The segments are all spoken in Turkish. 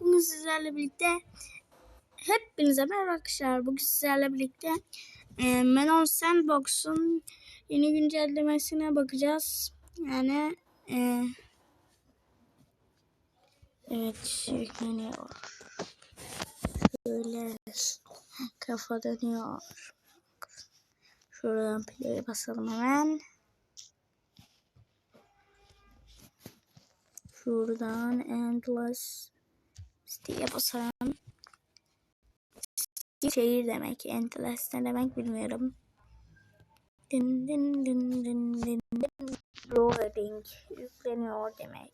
Bugün sizlerle birlikte hepinize merhaba arkadaşlar. Bugün sizlerle birlikte e, Melon Sandbox'un yeni güncellemesine bakacağız. Yani e, evet yükleniyor. Şöyle kafa dönüyor. Şuradan play basalım hemen. Şuradan endless diye basalım. Şehir demek. Endless ne demek bilmiyorum. Din din din din din din. Loading yükleniyor demek.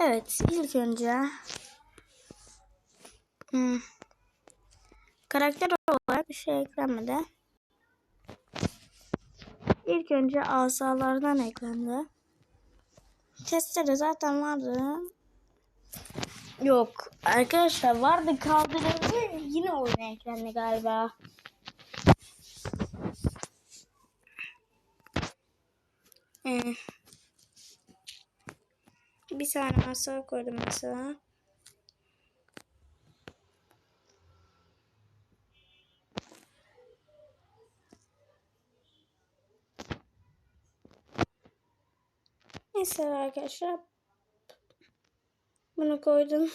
Evet ilk önce hmm, karakter bir şey eklenmedi. İlk önce asalardan eklendi. Testere zaten vardı. Yok arkadaşlar vardı kaldırıldı yine oyuna eklendi galiba. Ee, bir tane masa koydum mesela. Mesela arkadaşlar bunu koydum.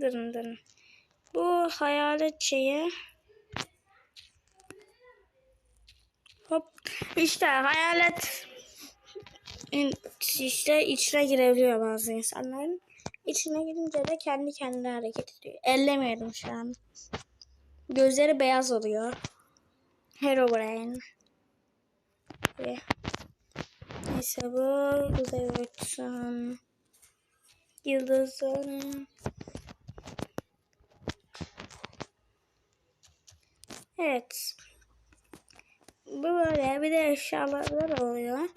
Durun durun. Bu hayalet şeyi Hop işte hayalet işte içine girebiliyor bazı insanların. İçine girince de kendi kendine hareket ediyor. Ellemiyorum şu an. Gözleri beyaz oluyor. Herobrine. Ve Bu uzay örtüsün. Yıldızları. Evet. Bu böyle bir de eşyalar oluyor.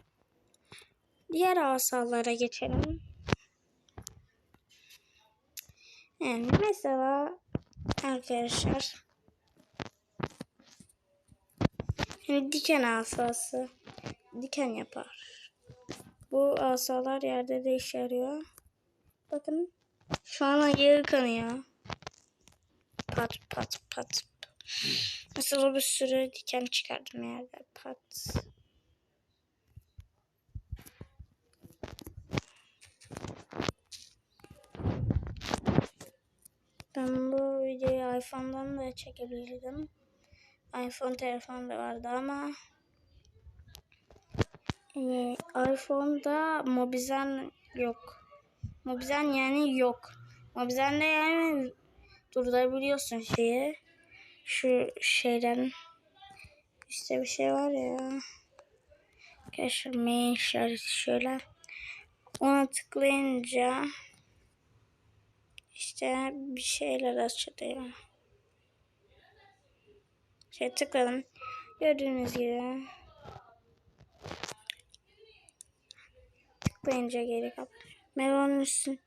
Diğer asalara geçelim. Yani mesela arkadaşlar diken asası diken yapar. Bu asalar yerde de işe yarıyor. Bakın şu an ayağı kanıyor. Pat pat pat. Mesela bir sürü diken çıkardım yerde. Pat. Ben bu videoyu iPhone'dan da çekebilirdim. iPhone telefon da vardı ama ee, iPhone'da Mobizen yok. Mobizen yani yok. Mobizen'de yani durdurabiliyorsun şeyi. Şu şeyden işte bir şey var ya. Arkadaşlar main işareti şöyle. Ona tıklayınca işte bir şeyler açılıyor. Şey tıkladım. Gördüğünüz gibi tıklayınca geri kap. Melonun üstün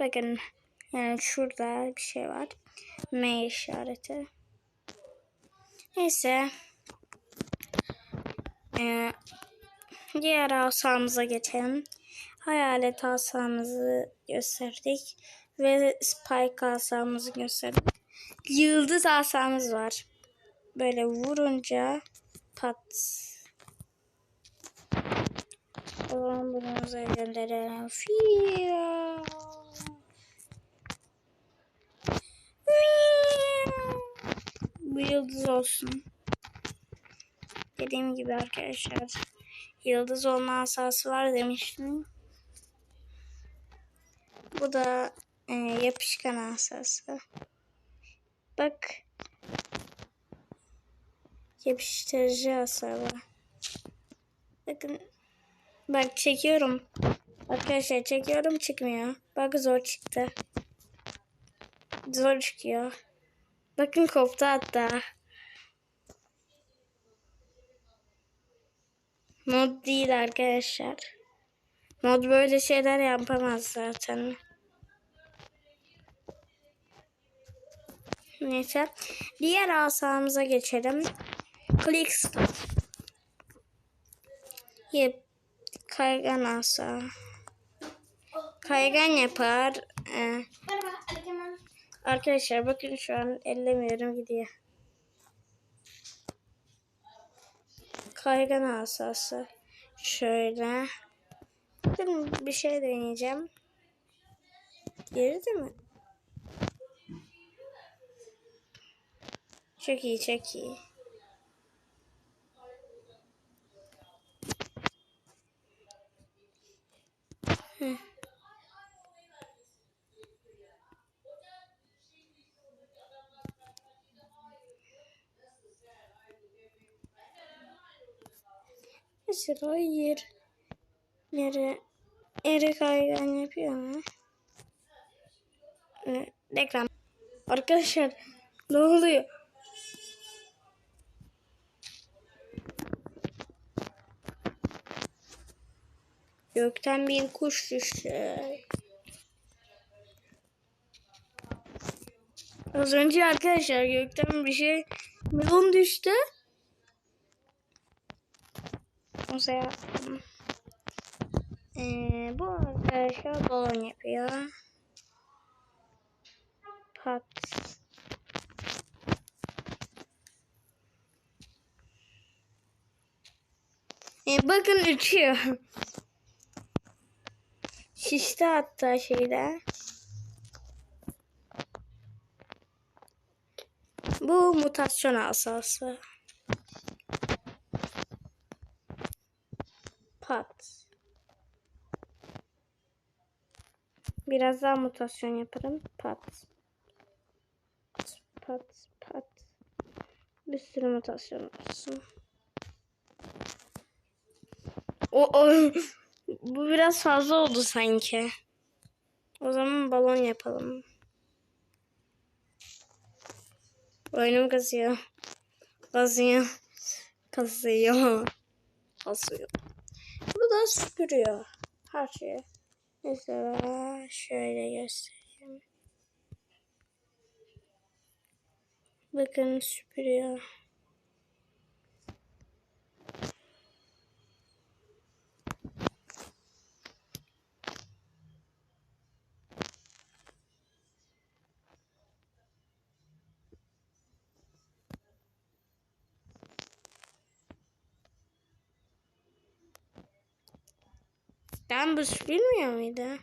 bakın yani şurada bir şey var. M işareti. Neyse. Ee, diğer asamıza geçelim. Hayalet asamızı gösterdik. Ve Spike asamızı gösterdik. Yıldız asamız var. Böyle vurunca pat. Bunu uzaya gönderelim. Fiyo. Bu yıldız olsun. Dediğim gibi arkadaşlar. Yıldız olma asası var demiştim. Bu da e, yapışkan asası. Bak. Yapıştırıcı asa Bakın. Bak çekiyorum. Arkadaşlar çekiyorum çıkmıyor. Bak zor çıktı. Zor çıkıyor. Bakın koptu hatta. Mod değil arkadaşlar. Mod böyle şeyler yapamaz zaten. Neyse. Diğer asamıza geçelim. Clickstone. Yep. Kaygan asa. Kaygan yapar. Ee, arkadaşlar bakın şu an ellemiyorum gidiyor. Kaygan asası. Şöyle. Bakın bir şey deneyeceğim. Girdi mi? Çok iyi çok iyi. Mesela yer yere yere kaygan yapıyor mu? Reklam. Arkadaşlar ne oluyor? Gökten bir kuş düştü. Az önce arkadaşlar gökten bir şey melon düştü. Mesela ee, bu arkadaşlar balon yapıyor. Pat. Ee, bakın uçuyor. Şişti hatta şeyde. Bu mutasyon asası. Pat. Biraz daha mutasyon yaparım. Pat. Pat, pat. Bir sürü mutasyon olsun. O, o bu biraz fazla oldu sanki. O zaman balon yapalım. Oyunum kazıyor. Kazıyor. Kazıyor. Kazıyor. Da süpürüyor. Her şeyi. Mesela şöyle göstereyim. Bakın süpürüyor. Bu bilmiyor muydu?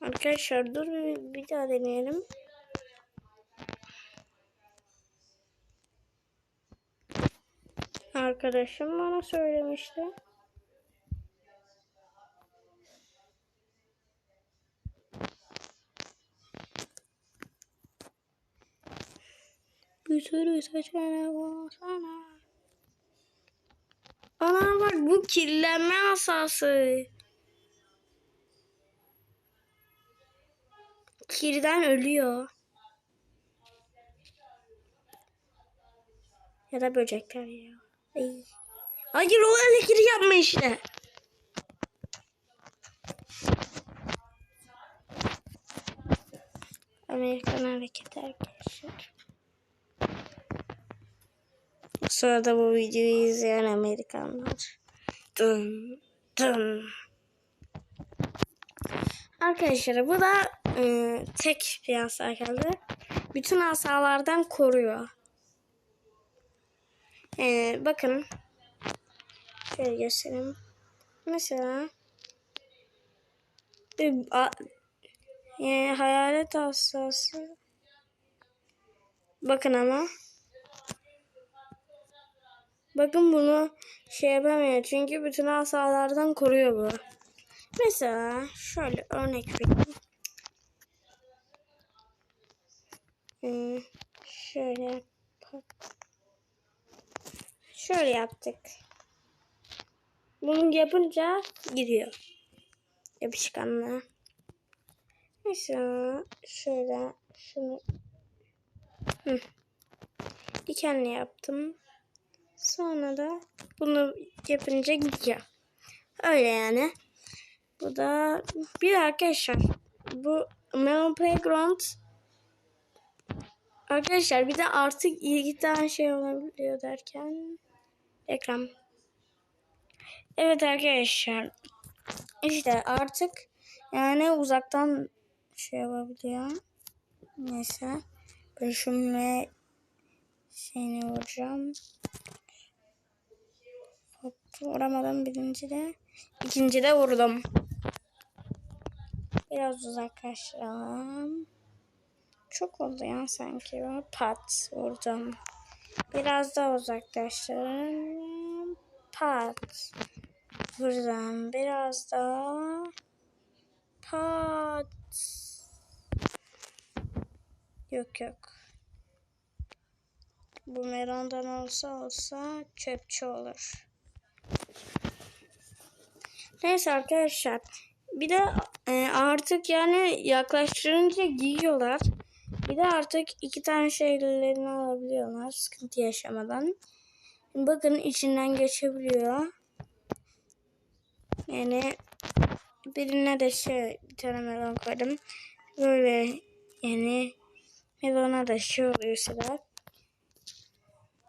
Arkadaşlar dur bir, daha deneyelim. Arkadaşım bana söylemişti. Bir sürü seçenek bu kirlenme asası. Kirden ölüyor. Ya da böcekler ya. Ay. Hayır o kiri yapma işte. Amerikan hareketi arkadaşlar. Sonra da bu videoyu izleyen Amerikanlar. Dın dın. Arkadaşlar bu da e, tek bir kaldı. Bütün asalardan koruyor. E, bakın. Şöyle göstereyim. Mesela bir a, e, hayalet asası. Bakın ama. Bakın bunu şey yapamıyor. Çünkü bütün asalardan koruyor bu. Mesela şöyle örnek vereyim. Ee, şöyle şöyle yaptık. Bunu yapınca gidiyor. Yapışkanlığı. Mesela şöyle şunu Hı. dikenli yaptım. Sonra da bunu yapınca gidiyor. Öyle yani. Bu da bir arkadaşlar. Bu Melon Playground Arkadaşlar bir de artık iki tane şey olabiliyor derken reklam. Evet arkadaşlar işte artık yani uzaktan şey yapabiliyor. Neyse. Ben şununla şeyini vuracağım. Vuramadım birinci de. İkinci de vurdum. Biraz uzaklaştıralım. Çok oldu ya sanki. Pat vurdum. Biraz daha uzaklaştıralım. Pat. Buradan biraz daha. Pat. Yok yok. Bu merondan olsa olsa çöpçü olur. Neyse arkadaşlar. Bir de e, artık yani yaklaştırınca giyiyorlar. Bir de artık iki tane şeylerini alabiliyorlar sıkıntı yaşamadan. Bakın içinden geçebiliyor. Yani birine de şey bir tane melon koydum. Böyle yani melona da şey oluyor sıra.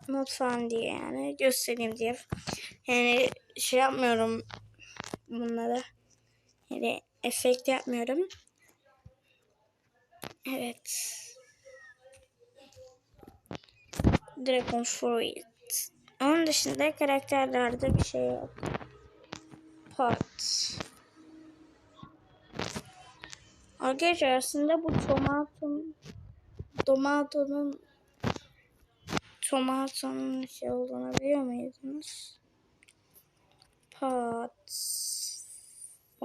Not falan diye yani göstereyim diye. Yani şey yapmıyorum bunları. Yani efekt yapmıyorum. Evet. Dragon Fruit. Onun dışında karakterlerde bir şey yok. Pot. Arkadaşlar aslında bu tomaton tomatonun tomatonun şey olduğunu biliyor muydunuz? Pot.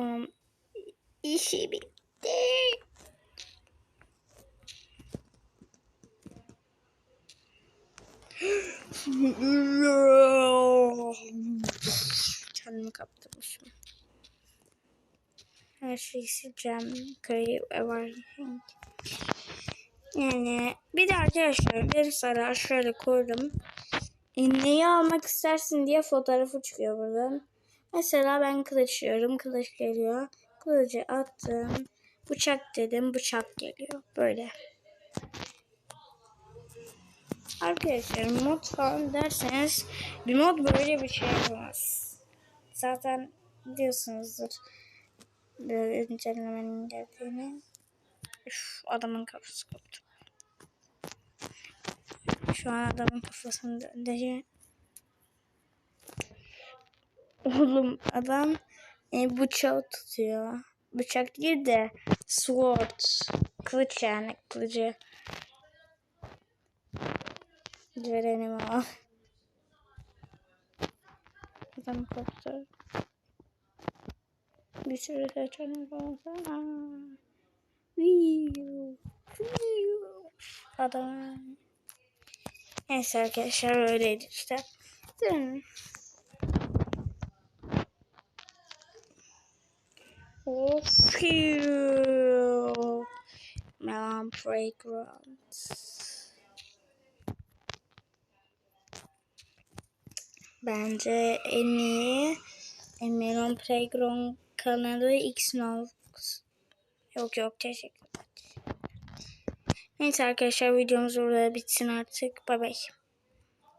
Onun işi bitti. Kendimi kaptırmışım. Her şeyi sileceğim. Create everything. Yani bir de arkadaşlar bir sıra şöyle koydum. E, neyi almak istersin diye fotoğrafı çıkıyor buradan. Mesela ben kılıç diyorum. Kılıç geliyor. Kılıcı attım. Bıçak dedim. Bıçak geliyor. Böyle. Arkadaşlar mod falan derseniz bir mod böyle bir şey yapamaz. Zaten diyorsunuzdur böyle incelemenin geldiğini. Üf, adamın kafası koptu. Şu an adamın kafasını döndürüyor. Oğlum adam e, bıçağı tutuyor. Bıçak değil de sword. Kılıç yani kılıcı. Verelim ama. Adam koptu. Bir sürü seçenek olsa. Adam. Neyse arkadaşlar öyleydi işte. Dün. Of you. Melon Playground. Bence en iyi Melon Playground kanalı Xnox. Yok yok teşekkürler. Neyse arkadaşlar videomuz burada bitsin artık. Bay bay.